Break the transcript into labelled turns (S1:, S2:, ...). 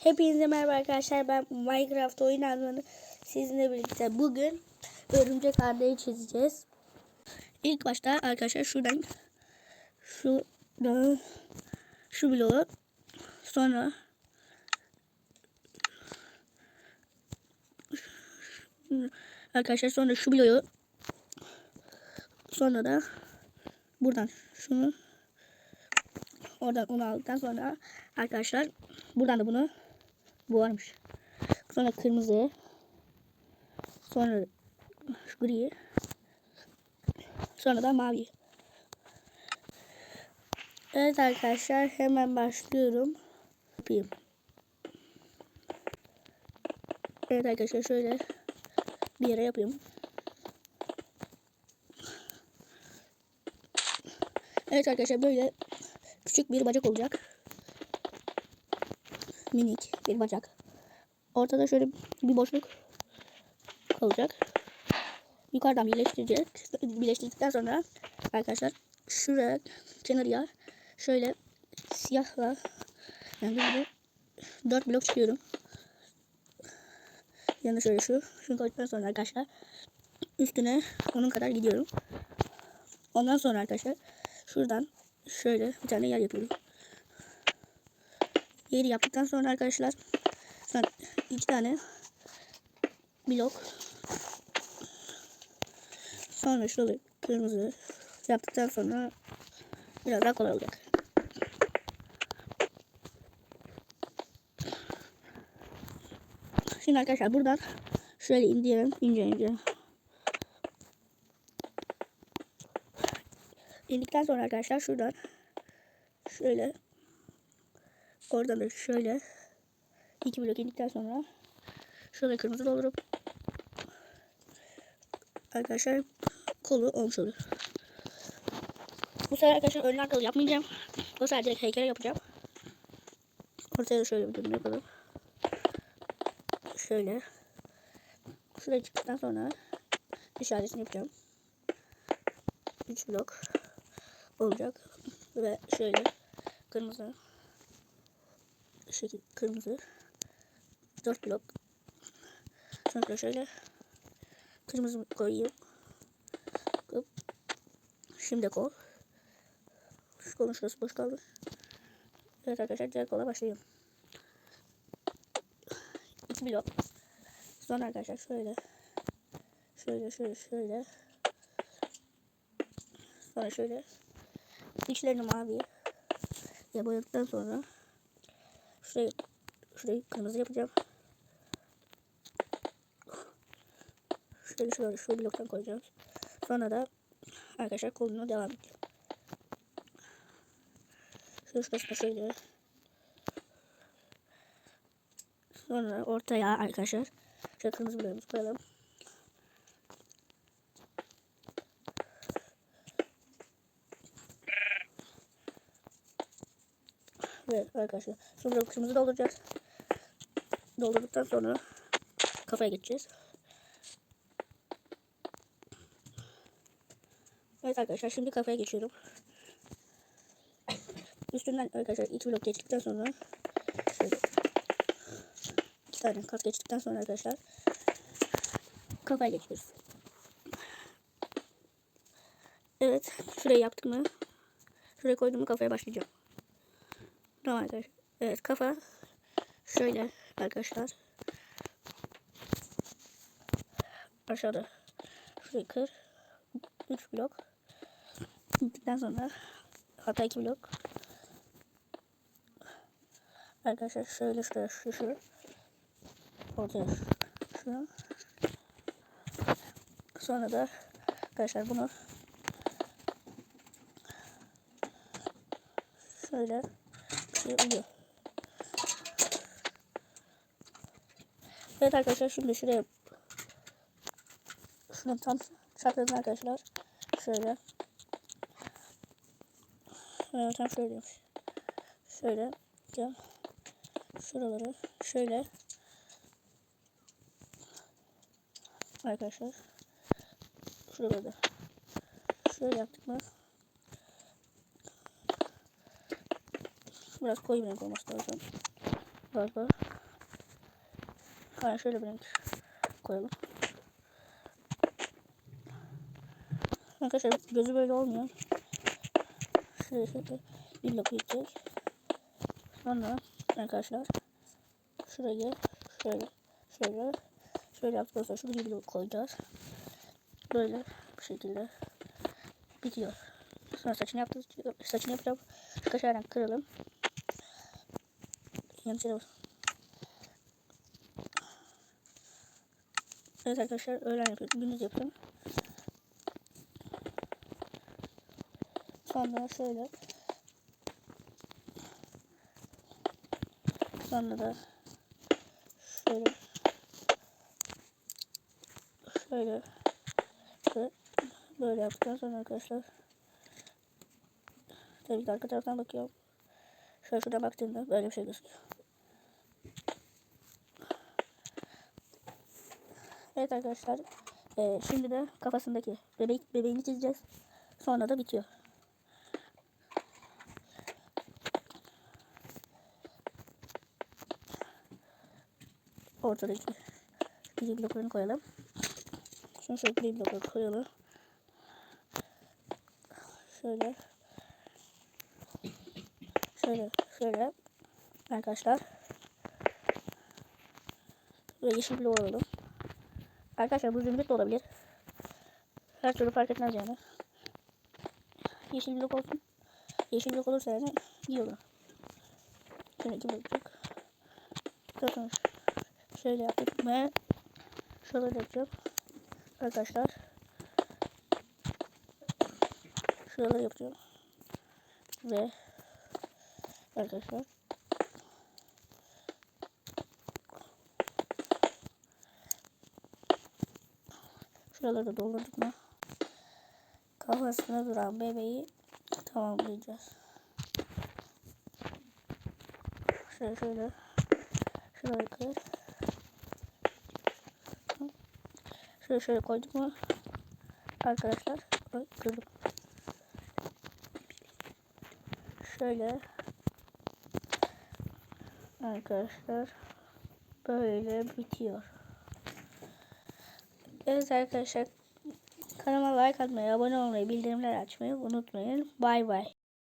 S1: Hepinize merhaba arkadaşlar. Ben Minecraft oyun anlamını sizinle birlikte bugün örümcek adayı çizeceğiz. İlk başta arkadaşlar şuradan şu şu bloğu sonra arkadaşlar sonra şu bloğu sonra da buradan şunu oradan onu aldıktan sonra arkadaşlar buradan da bunu bu varmış. Sonra kırmızı sonra şu gri sonra da mavi. Evet arkadaşlar hemen başlıyorum. Yapayım. Evet arkadaşlar şöyle bir yere yapayım. Evet arkadaşlar böyle küçük bir bacak olacak. Minik bir bacak. Ortada şöyle bir boşluk kalacak. Yukarıdan birleştireceğiz. Birleştirdikten sonra arkadaşlar şuraya kenarıya şöyle siyahla yani böyle dört blok çıkıyorum. Yani şöyle şu. Şunu koyduktan sonra arkadaşlar üstüne onun kadar gidiyorum. Ondan sonra arkadaşlar şuradan şöyle bir tane yer yapıyorum. Yeri yaptıktan sonra arkadaşlar iki tane blok sonra şöyle kırmızı yaptıktan sonra biraz daha kolay olacak. Şimdi arkadaşlar buradan şöyle indirelim ince ince. İndikten sonra arkadaşlar şuradan şöyle oradan da şöyle iki blok indikten sonra şöyle kırmızı doldurup arkadaşlar kolu olmuş olur. Bu sefer arkadaşlar ön arkalı yapmayacağım. Bu sefer direkt heykel yapacağım. Ortaya da şöyle bir durum yapalım. Şöyle. Şuraya çıktıktan sonra işaretini yapacağım. 3 blok olacak. Ve şöyle kırmızı şekil kırmızı. 4 blok. Sonra şöyle kırmızı koyayım. Hop. şimdi kol şu kolun şurası boş kaldı. Evet arkadaşlar diğer kola başlayayım 2 blok. Sonra arkadaşlar şöyle. Şöyle şöyle şöyle. Sonra şöyle. İçlerini mavi. Ya boyadıktan sonra şurayı şurayı kırmızı yapacağım. Şöyle şöyle şu bloktan koyacağız. Sonra da arkadaşlar kolunu devam edeceğim. Şöyle şurası da şöyle. Sonra ortaya arkadaşlar şöyle kırmızı bloğumuzu koyalım. Evet arkadaşlar. Sonra kırmızı dolduracağız. Doldurduktan sonra kafaya geçeceğiz. Evet arkadaşlar şimdi kafaya geçiyorum. Üstünden arkadaşlar iki blok geçtikten sonra şöyle iki tane kat geçtikten sonra arkadaşlar kafaya geçiyoruz. Evet şurayı yaptık mı? Şuraya koydum mu kafaya başlayacağım. Tamam arkadaşlar. Evet kafa şöyle arkadaşlar. Aşağıda şurayı kır. 3 blok. Gittikten sonra hatta 2 blok. Arkadaşlar şöyle şuraya şu şu. Ortaya şu. Sonra da arkadaşlar bunu şöyle oluyor. Evet arkadaşlar şimdi şuraya şunu tam sakladın arkadaşlar. Şöyle. Evet, tam şöyle. Şöyle. Gel. Şuraları şöyle. Arkadaşlar. Şuraları. Şöyle yaptık mı? Biraz koyu renk olması lazım. galiba. Hayır şöyle bir renk koyalım. Arkadaşlar gözü böyle olmuyor. Şöyle bir blok gidecek. Sonra arkadaşlar şuraya şöyle şöyle şöyle şuraya bir blok koyacağız. Böyle bu şekilde bitiyor. Sonra saçını yaptık. Saçını yapacağım. Kaşardan kıralım. Yanlış yere bas. Evet arkadaşlar öğlen yapıyorum. Gündüz yapıyorum. Sonra şöyle. Sonra da şöyle. Şöyle. Ve böyle yaptıktan sonra arkadaşlar. Tabii ki arka taraftan bakıyorum. Şöyle şurada baktığımda böyle bir şey gözüküyor. Evet arkadaşlar. Ee, şimdi de kafasındaki bebek bebeğini çizeceğiz. Sonra da bitiyor. Ortadaki gri bloklarını koyalım. Sonra şöyle gri blokları koyalım. Şöyle. Şöyle. Şöyle. Arkadaşlar. Ve yeşil blok alalım. Arkadaşlar bu zümrüt de olabilir. Her türlü fark etmez yani. Yeşil blok olsun. Yeşil blok olursa yani iyi olur. Şöyle iki blok. Zaten şöyle yaptık ve şöyle yapacağım. Arkadaşlar. Şöyle yapacağım. Ve arkadaşlar Şuraları doldurduk mu? Kafasına duran bebeği tamamlayacağız. Şöyle şöyle. Şurayı kır. Şöyle şöyle koyduk mu? Arkadaşlar. Kırdım. Şöyle. Arkadaşlar. Böyle bitiyor. Evet arkadaşlar kanalıma like atmayı, abone olmayı, bildirimler açmayı unutmayın. Bay bay.